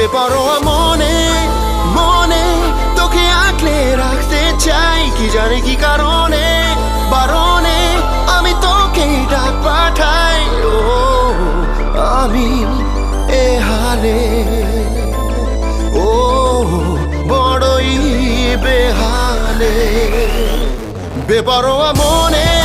বেপরোয়া মনে মনে। তোকে আঁকলে রাখতে চাই কি জানি কি কারণে। বারণে আমি তোকে ডাক পাঠাই, ও, আমি এ হালে। ও, বড়ই বেহালে। বেপরোয়া মনে